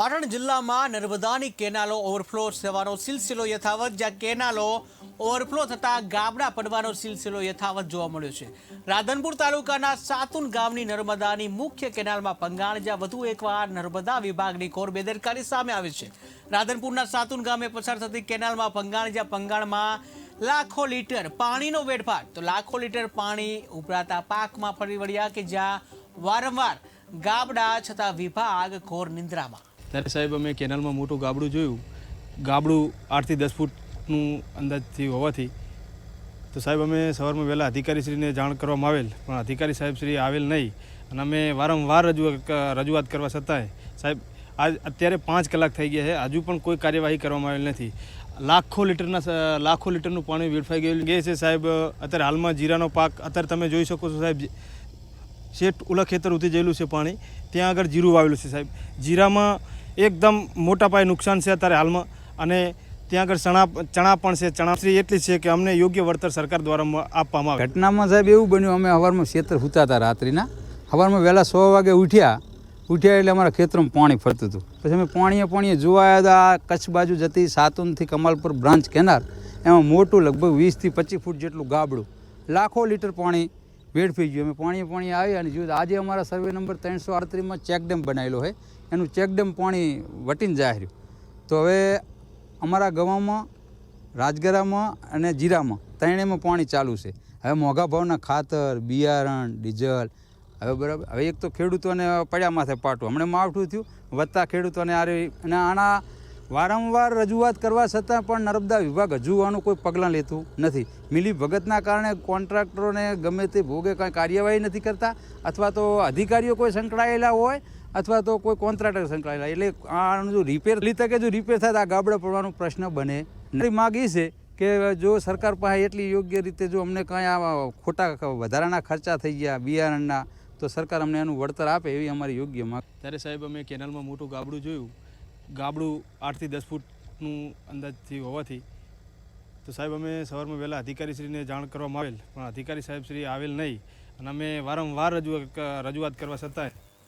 પાટણ જિલ્લામાં નર્મદાની કેનાલો ઓવરફ્લો થવાનો સિલસિલો યથાવત, જ્યાં કેનાલો ઓવરફ્લો થતાં ગાબડા પડવાનો સિલસિલો યથાવત જોવા મળ્યો છે. રાધનપુર તાલુકાના સાતુન ગામની નર્મદાની મુખ્ય કેનાલમાં પંગાણ જ્યાં વધુ એકવાર નર્મદા વિભાગની કોર બેદરકારી સામે આવી છે. રાધનપુરના સાતુન ગામે પસાર થતી કેનાલમાં પંગાણ જ્યાં પંગાણમાં લાખો લીટર પાણીનો વેડફાટ, તો લાખો લીટર પાણી ઉભરાતા પાકમાં ફરી વળ્યા કે જ્યાં વારંવાર ગાબડા છતાં વિભાગ ઘોર નિંદ્રામાં. ત્યારે સાહેબ અમે કેનાલમાં મોટું ગાબડું જોયું. ગાબડું આઠથી દસ ફૂટનું અંદાજથી હોવાથી. તો સાહેબ અમે સવારમાં વહેલા અધિકારીશ્રીને જાણ કરવામાં આવેલ, પણ અધિકારી સાહેબશ્રી આવેલ નહીં. અને અમે વારંવાર રજૂઆત રજૂઆત કરવા છતાંય, સાહેબ, આજ અત્યારે પાંચ કલાક થઈ ગયા છે, હજુ પણ કોઈ કાર્યવાહી કરવામાં આવેલ નથી. લાખો લીટરના લાખો લીટરનું પાણી વેડફાઈ ગયેલું ગયે છે, સાહેબ. અત્યારે હાલમાં જીરાનો પાક, અત્યારે તમે જોઈ શકો છો, સાહેબ શેઠ ઉલા ખેતર ઉધી જયેલું છે પાણી. ત્યાં આગળ જીરું વાવેલું છે, સાહેબ. જીરામાં એકદમ મોટા પાયે નુકસાન છે અત્યારે હાલમાં. અને ત્યાં આગળ ચણા ચણા પણ છે. ચણાશ્રી એટલી છે કે અમને યોગ્ય વળતર સરકાર દ્વારા આપવામાં આવે. ઘટનામાં સાહેબ એવું બન્યું, અમે હવારમાં ખેતર સૂતા હતા રાત્રિના. હવારમાં વહેલા સો વાગે ઉઠ્યા. ઉઠ્યા એટલે અમારા ખેતરમાં પાણી ફરતું હતું. પછી અમે પાણીએ પાણીએ જોવા આવ્યા આ કચ્છ બાજુ જતી સાતુનથી કમાલપુર બ્રાન્ચ કેનાર એમાં મોટું લગભગ વીસથી પચીસ ફૂટ જેટલું ગાબડું, લાખો લીટર પાણી વેડફી ગયું. અમે પાણી પાણી આવ્યા અને જોયું આજે અમારા સર્વે નંબર ત્રણસો આડત્રીસમાં ચેકડેમ બનાવેલો હોય એનું ચેકડેમ પાણી વટીને જાય તો હવે અમારા ગામમાં, રાજગરામાં અને જીરામાં ત્રણેયમાં પાણી ચાલુ છે. હવે મોંઘા ભાવના ખાતર, બિયારણ, ડીઝલ, હવે બરાબર. હવે એક તો ખેડૂતોને પડ્યા માથે પાટું. હમણાં માવઠું થયું. વધતા ખેડૂતોને આ અને આના વારંવાર રજૂઆત કરવા છતાં પણ નર્મદા વિભાગ હજુ આનું કોઈ પગલાં લેતું નથી. મિલી ભગતના કારણે કોન્ટ્રાક્ટરોને ગમે તે ભોગે કાંઈ કાર્યવાહી નથી કરતા, અથવા તો અધિકારીઓ કોઈ સંકળાયેલા હોય, અથવા તો કોઈ કોન્ટ્રાક્ટર સંકળાયેલા એટલે આનું જો રિપેર લીધે તકે જો રિપેર થાય તો આ ગાબડા પડવાનો પ્રશ્ન બને. મારી માગ છે કે જો સરકાર પાસે એટલી યોગ્ય રીતે જો અમને કાંઈ આ ખોટા વધારાના ખર્ચા થઈ ગયા બિયારણના, તો સરકાર અમને એનું વળતર આપે એવી અમારી યોગ્ય માગ ત્યારે સાહેબ અમે કેનાલમાં મોટું ગાબડું જોયું. ગાબડું આઠથી દસ ફૂટનું અંદાજથી હોવાથી, તો સાહેબ અમે સવારમાં વહેલા અધિકારીશ્રીને જાણ કરવામાં આવેલ, પણ અધિકારી સાહેબશ્રી આવેલ નહીં. અને અમે વારંવાર રજૂઆત કરવા છતાંય